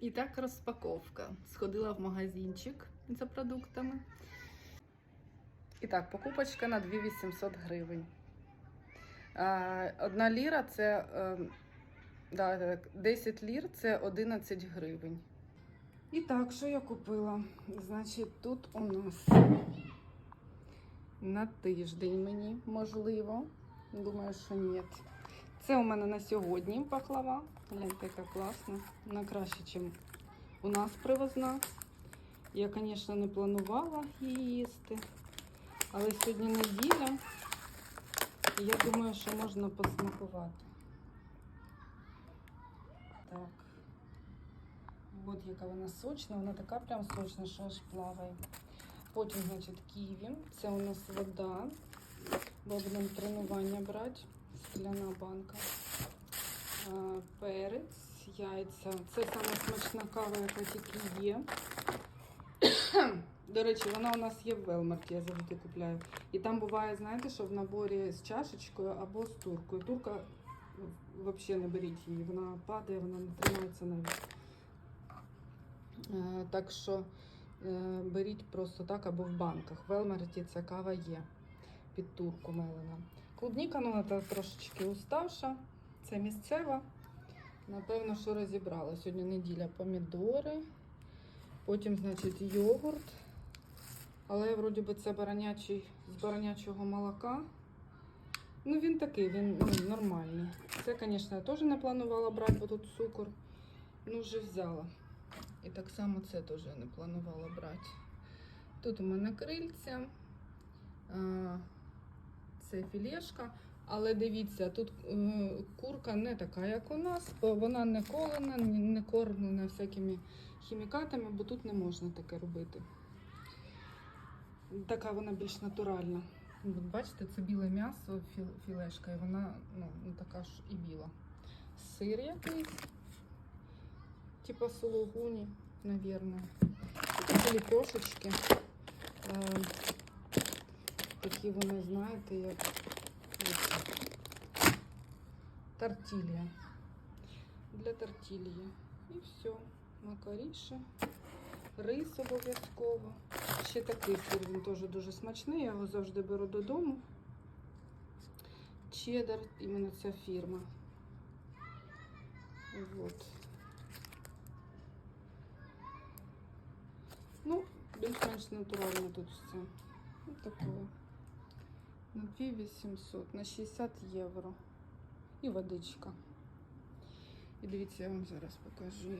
І так розпаковка. Сходила в магазинчик за продуктами. І так, покупочка на 2800 гривень. Одна ліра це е, да, 10 лір це 11 гривень. І так, що я купила? Значить, тут у нас на тиждень мені, можливо. Думаю, що ні. Це у мене на сьогодні пахлава. Гляньте, яка класна. Вона краще, ніж у нас привозна. Я, звісно, не планувала її їсти. Але сьогодні неділя. І я думаю, що можна посмакувати. Так. От яка вона сочна, вона така прям сочна, що аж плаває. Потім, значить, ківі. Це у нас вода. Бо будемо тренування брати. Скляна банка. Перець, яйця. Це саме смачна кава, яка тільки є. До речі, вона у нас є в Велмарті, я завжди купляю. І там буває, знаєте, що в наборі з чашечкою або з туркою. Турка взагалі не беріть її, вона падає, вона не тримається навіть. Е, Так що е, беріть просто так або в банках. В Велмарті ця кава є під турку мелена. Клубніка, ну вона трошечки уставша. Це місцева. Напевно, що розібрала. Сьогодні неділя помідори. Потім, значить, йогурт. Але вроді би це баранячий з баранячого молока. Ну, він такий, він ну, нормальний. Це, звісно, я теж не планувала брати, бо тут цукор. Ну, вже взяла. І так само це теж не планувала брати. Тут у мене крильця. Це філешка. Але дивіться, тут курка не така, як у нас, вона не колена, не кормлена всякими хімікатами, бо тут не можна таке робити. Така вона більш натуральна. От бачите, це біле м'ясо, філ- філешка, і вона ну, не така ж і біла. Сир якийсь, типа сулугуні. І такі ліпешечки. Такі вони, знаєте, як от, тортилья. Для тортильї. І все. Макаріше. Рис обов'язково. Ще такий сир, він теж дуже смачний, я його завжди беру додому. Чеддер, іменно ця фірма. Вот. Ну, більш-менш натурально тут все. Ось таке. На 2800, на 60 євро. І водичка. І дивіться, я вам зараз покажу.